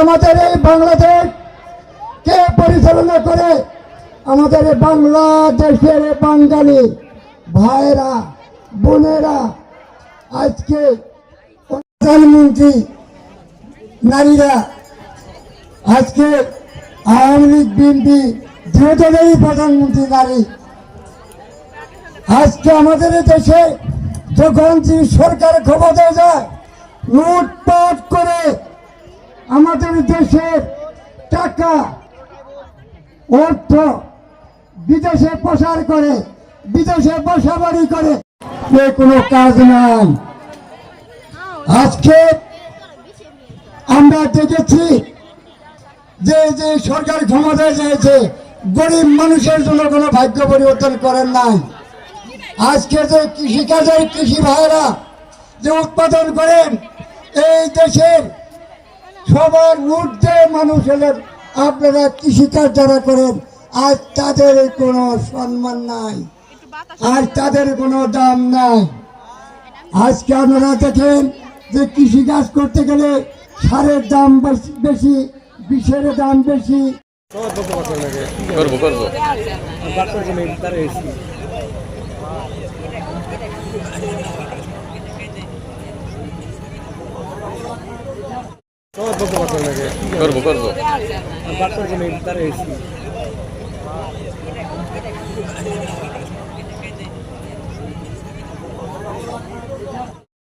আমাদের এই বাংলাদেশ কে পরিচালনা করে? আমাদের বাংলাদেশের বাঙালি ভাইরা বোনেরা, আজকে প্রধানমন্ত্রী নারীরা আজকে আওয়ামী লীগ, বিএনপি দুজনেরই প্রধানমন্ত্রী নারী। আজকে আমাদের দেশে যখন সরকার ক্ষমতায় যায়, লুটপাট করে আমাদের দেশের টাকা, অর্থ বিদেশে প্রসার করে, বিদেশে বসাবাড়ি করে, এ কোনো কাজ নাই। আজকে আমরা দেখেছি যে যে সরকার ক্ষমতায় যাইছে গরিব মানুষের জন্য কোনো ভাগ্য পরিবর্তন করেন নাই। আজকে যে কৃষিকাজের কৃষি ভাইরা যে উৎপাদন করেন, এই দেশের সবার ঊর্ধ্বে মানুষ হলেন। আপনারা কৃষিকাজ যারা করেন, আজ তাদের কোনো সম্মান নাই। আজ তাদের কোনো দাম নাই। আজকে আপনারা দেখেন যে কৃষিকাজ করতে গেলে সারের দাম বেশ- বেশি, বিষের দাম বেশি। করব করব করব করব।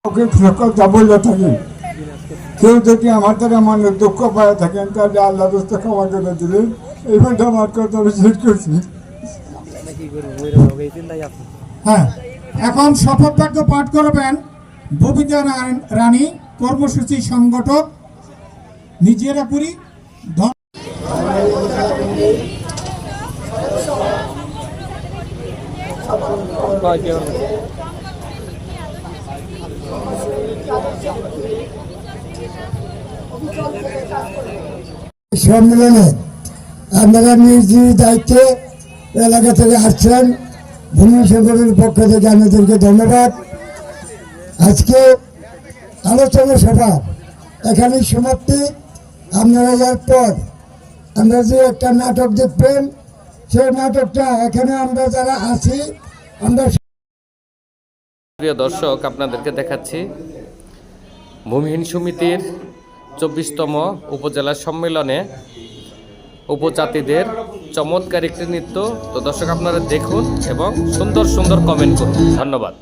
ওকে সকল বলে থাকেন কেউ যদি আমাদের মনে দুঃখ পায় থাকেন তাহলে আল্লাহ দোস্ত ক্ষমা করে দিলেন এইভাবে আমার কথা আমি করছি। হ্যাঁ এখন শপথ পাঠ করবেন। ববিতা রানী কর্মসূচি সংগঠক নিজেরা পুরী সম্মেলনে আপনারা নিজ নিজ দায়িত্বে এলাকা থেকে আসছেন। ভূমি সংগঠনের পক্ষ থেকে আপনাদেরকে ধন্যবাদ। আজকে আলোচনা সভা এখানে সমাপ্তি। আপনারা যাওয়ার পর আমরা যে একটা নাটক দেখবেন সেই নাটকটা এখানে আমরা যারা আছি, আমরা প্রিয় দর্শক, আপনাদেরকে দেখাচ্ছি ভূমিহীন সমিতির চব্বিশতম উপজেলা সম্মেলনে উপজাতিদের চমৎকার একটি নৃত্য। তো দর্শক, আপনারা দেখুন এবং সুন্দর সুন্দর কমেন্ট করুন। ধন্যবাদ।